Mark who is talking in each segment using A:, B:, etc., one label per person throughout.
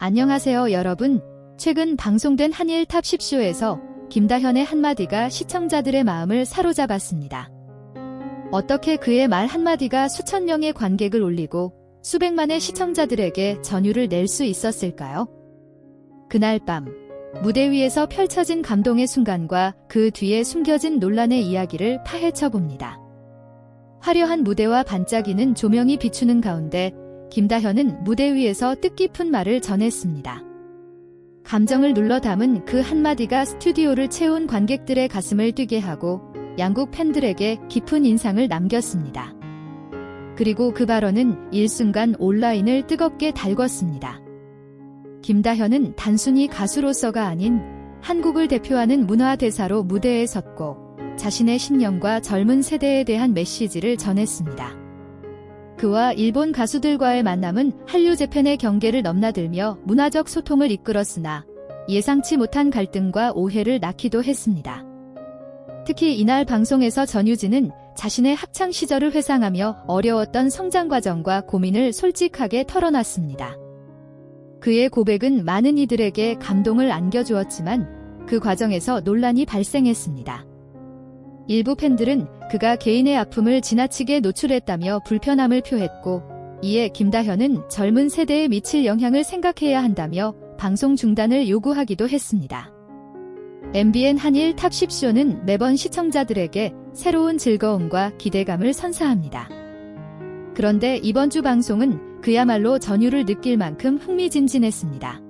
A: 안녕하세요, 여러분. 최근 방송된 한일 탑 10쇼에서 김다현의 한마디가 시청자들의 마음을 사로잡았습니다. 어떻게 그의 말 한마디가 수천 명의 관객을 올리고 수백만의 시청자들에게 전율을 낼 수 있었을까요? 그날 밤, 무대 위에서 펼쳐진 감동의 순간과 그 뒤에 숨겨진 논란의 이야기를 파헤쳐 봅니다. 화려한 무대와 반짝이는 조명이 비추는 가운데 김다현은 무대 위에서 뜻깊은 말을 전했습니다. 감정을 눌러 담은 그 한마디가 스튜디오를 채운 관객들의 가슴을 뛰게 하고 양국 팬들에게 깊은 인상을 남겼습니다. 그리고 그 발언은 일순간 온라인을 뜨겁게 달궜습니다. 김다현은 단순히 가수로서가 아닌 한국을 대표하는 문화대사로 무대에 섰고 자신의 신념과 젊은 세대에 대한 메시지를 전했습니다. 그와 일본 가수들과의 만남은 한류 재팬의 경계를 넘나들며 문화적 소통을 이끌었으나 예상치 못한 갈등과 오해를 낳기도 했습니다. 특히 이날 방송에서 전유진은 자신의 학창 시절을 회상하며 어려웠던 성장 과정과 고민을 솔직하게 털어놨습니다. 그의 고백은 많은 이들에게 감동을 안겨주었지만 그 과정에서 논란이 발생했습니다. 일부 팬들은 그가 개인의 아픔을 지나치게 노출했다며 불편함을 표했고 이에 김다현은 젊은 세대에 미칠 영향을 생각해야 한다며 방송 중단을 요구하기도 했습니다. MBN 한일 탑 10쇼는 매번 시청자들에게 새로운 즐거움과 기대감을 선사합니다. 그런데 이번 주 방송은 그야말로 전율을 느낄 만큼 흥미진진했습니다.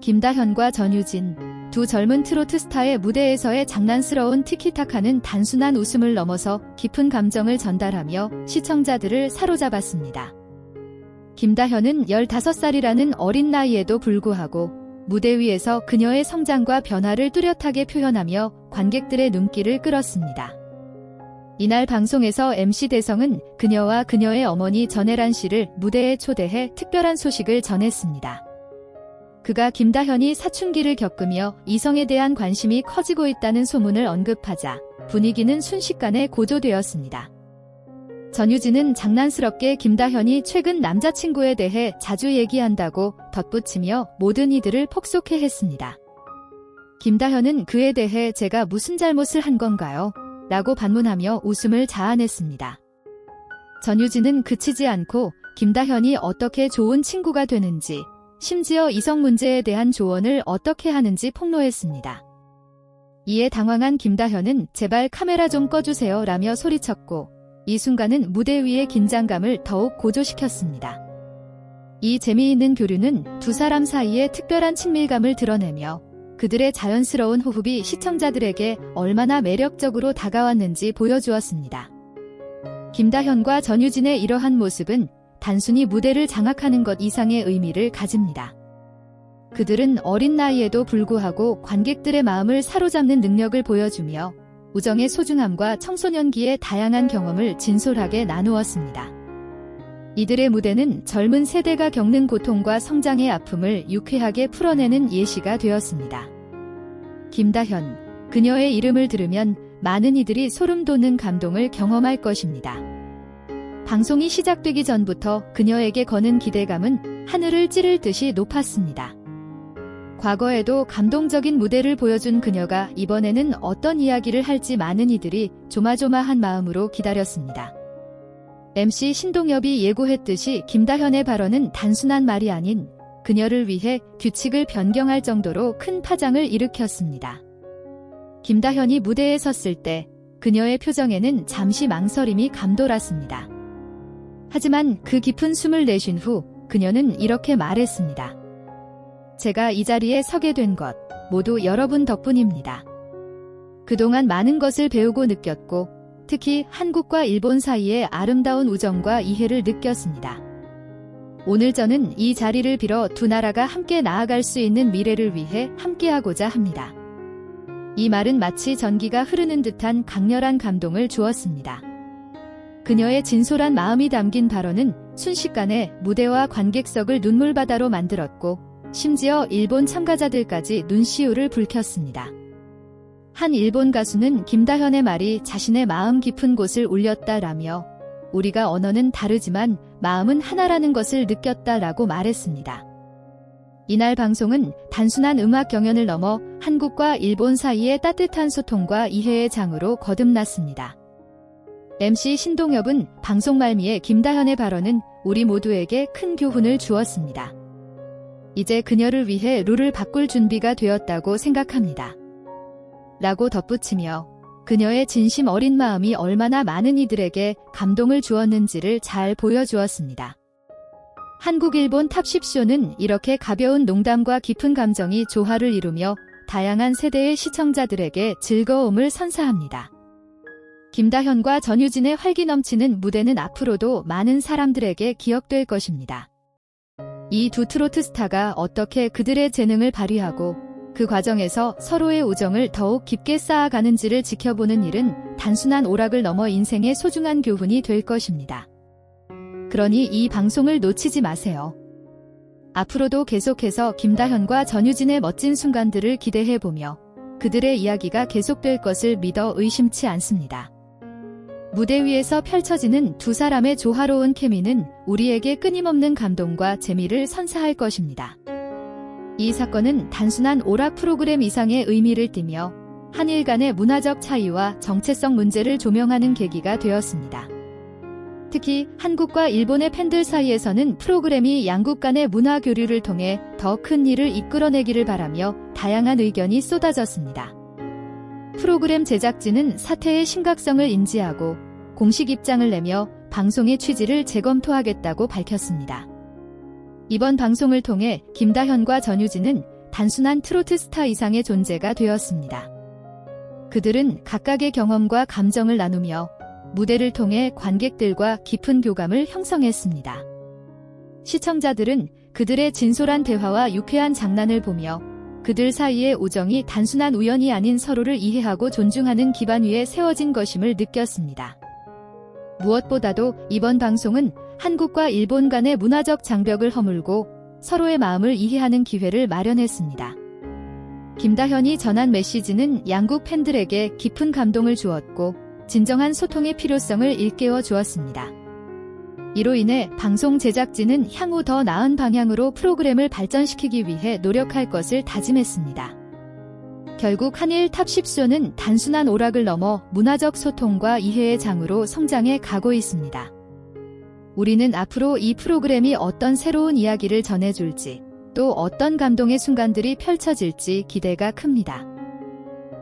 A: 김다현과 전유진, 두 젊은 트로트 스타의 무대에서의 장난스러운 티키타카는 단순한 웃음을 넘어서 깊은 감정을 전달하며 시청자들을 사로잡았습니다. 김다현은 15살이라는 어린 나이에도 불구하고 무대 위에서 그녀의 성장과 변화를 뚜렷하게 표현하며 관객들의 눈길을 끌었습니다. 이날 방송에서 MC 대성은 그녀와 그녀의 어머니 전혜란 씨를 무대에 초대해 특별한 소식을 전했습니다. 그가 김다현이 사춘기를 겪으며 이성에 대한 관심이 커지고 있다는 소문을 언급하자 분위기는 순식간에 고조되었습니다. 전유진은 장난스럽게 김다현이 최근 남자친구에 대해 자주 얘기한다고 덧붙이며 모든 이들을 폭소케 했습니다. 김다현은 그에 대해 제가 무슨 잘못을 한 건가요? 라고 반문하며 웃음을 자아냈습니다. 전유진은 그치지 않고 김다현이 어떻게 좋은 친구가 되는지 심지어 이성 문제에 대한 조언을 어떻게 하는지 폭로했습니다. 이에 당황한 김다현은 제발 카메라 좀 꺼주세요 라며 소리쳤고 이 순간은 무대 위의 긴장감을 더욱 고조시켰습니다. 이 재미있는 교류는 두 사람 사이의 특별한 친밀감을 드러내며 그들의 자연스러운 호흡이 시청자들에게 얼마나 매력적으로 다가왔는지 보여주었습니다. 김다현과 전유진의 이러한 모습은 단순히 무대를 장악하는 것 이상의 의미를 가집니다. 그들은 어린 나이에도 불구하고 관객들의 마음을 사로잡는 능력을 보여주며 우정의 소중함과 청소년기의 다양한 경험을 진솔하게 나누었습니다. 이들의 무대는 젊은 세대가 겪는 고통과 성장의 아픔을 유쾌하게 풀어내는 예시가 되었습니다. 김다현, 그녀의 이름을 들으면 많은 이들이 소름 돋는 감동을 경험할 것입니다. 방송이 시작되기 전부터 그녀에게 거는 기대감은 하늘을 찌를 듯이 높았습니다. 과거에도 감동적인 무대를 보여준 그녀가 이번에는 어떤 이야기를 할지 많은 이들이 조마조마한 마음으로 기다렸습니다. MC 신동엽이 예고했듯이 김다현의 발언은 단순한 말이 아닌 그녀를 위해 규칙을 변경할 정도로 큰 파장을 일으켰습니다. 김다현이 무대에 섰을 때 그녀의 표정에는 잠시 망설임이 감돌았습니다. 하지만 그 깊은 숨을 내쉰 후 그녀는 이렇게 말했습니다. 제가 이 자리에 서게 된 것 모두 여러분 덕분입니다. 그동안 많은 것을 배우고 느꼈고 특히 한국과 일본 사이의 아름다운 우정과 이해를 느꼈습니다. 오늘 저는 이 자리를 빌어 두 나라가 함께 나아갈 수 있는 미래를 위해 함께하고자 합니다. 이 말은 마치 전기가 흐르는 듯한 강렬한 감동을 주었습니다. 그녀의 진솔한 마음이 담긴 발언은 순식간에 무대와 관객석을 눈물바다로 만들었고 심지어 일본 참가자들까지 눈시울을 붉혔습니다. 한 일본 가수는 김다현의 말이 자신의 마음 깊은 곳을 울렸다라며 우리가 언어는 다르지만 마음은 하나라는 것을 느꼈다라고 말했습니다. 이날 방송은 단순한 음악 경연을 넘어 한국과 일본 사이의 따뜻한 소통과 이해의 장으로 거듭났습니다. MC 신동엽은 방송 말미에 김다현의 발언은 우리 모두에게 큰 교훈을 주었습니다. 이제 그녀를 위해 룰을 바꿀 준비가 되었다고 생각합니다. 라고 덧붙이며 그녀의 진심 어린 마음이 얼마나 많은 이들에게 감동을 주었는지를 잘 보여주었습니다. 한국-일본 탑10쇼는 이렇게 가벼운 농담과 깊은 감정이 조화를 이루며 다양한 세대의 시청자들에게 즐거움을 선사합니다. 김다현과 전유진의 활기 넘치는 무대는 앞으로도 많은 사람들에게 기억될 것입니다. 이 두 트로트 스타가 어떻게 그들의 재능을 발휘하고 그 과정에서 서로의 우정을 더욱 깊게 쌓아가는지를 지켜보는 일은 단순한 오락을 넘어 인생의 소중한 교훈이 될 것입니다. 그러니 이 방송을 놓치지 마세요. 앞으로도 계속해서 김다현과 전유진의 멋진 순간들을 기대해보며 그들의 이야기가 계속될 것을 믿어 의심치 않습니다. 무대 위에서 펼쳐지는 두 사람의 조화로운 케미는 우리에게 끊임없는 감동과 재미를 선사할 것입니다. 이 사건은 단순한 오락 프로그램 이상의 의미를 띠며 한일 간의 문화적 차이와 정체성 문제를 조명하는 계기가 되었습니다. 특히 한국과 일본의 팬들 사이에서는 프로그램이 양국 간의 문화 교류를 통해 더 큰 일을 이끌어내기를 바라며 다양한 의견이 쏟아졌습니다. 프로그램 제작진은 사태의 심각성을 인지하고 공식 입장을 내며 방송의 취지를 재검토하겠다고 밝혔습니다. 이번 방송을 통해 김다현과 전유진은 단순한 트로트 스타 이상의 존재가 되었습니다. 그들은 각각의 경험과 감정을 나누며 무대를 통해 관객들과 깊은 교감을 형성했습니다. 시청자들은 그들의 진솔한 대화와 유쾌한 장난을 보며 그들 사이의 우정이 단순한 우연이 아닌 서로를 이해하고 존중하는 기반 위에 세워진 것임을 느꼈습니다. 무엇보다도 이번 방송은 한국과 일본 간의 문화적 장벽을 허물고 서로의 마음을 이해하는 기회를 마련했습니다. 김다현이 전한 메시지는 양국 팬들에게 깊은 감동을 주었고 진정한 소통의 필요성을 일깨워 주었습니다. 이로 인해 방송 제작진은 향후 더 나은 방향으로 프로그램을 발전시키기 위해 노력할 것을 다짐했습니다. 결국 한일 탑10쇼는 단순한 오락을 넘어 문화적 소통과 이해의 장으로 성장해 가고 있습니다. 우리는 앞으로 이 프로그램이 어떤 새로운 이야기를 전해줄지, 또 어떤 감동의 순간들이 펼쳐질지 기대가 큽니다.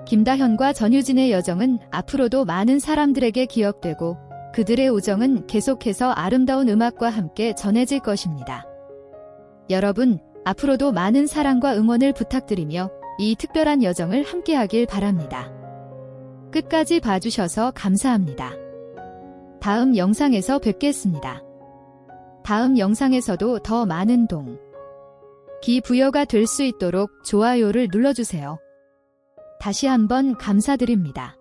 A: 김다현과 전유진의 여정은 앞으로도 많은 사람들에게 기억되고 그들의 우정은 계속해서 아름다운 음악과 함께 전해질 것입니다. 여러분, 앞으로도 많은 사랑과 응원을 부탁드리며 이 특별한 여정을 함께하길 바랍니다. 끝까지 봐주셔서 감사합니다. 다음 영상에서 뵙겠습니다. 다음 영상에서도 더 많은 동, 기 부여가 될 수 있도록 좋아요를 눌러주세요. 다시 한번 감사드립니다.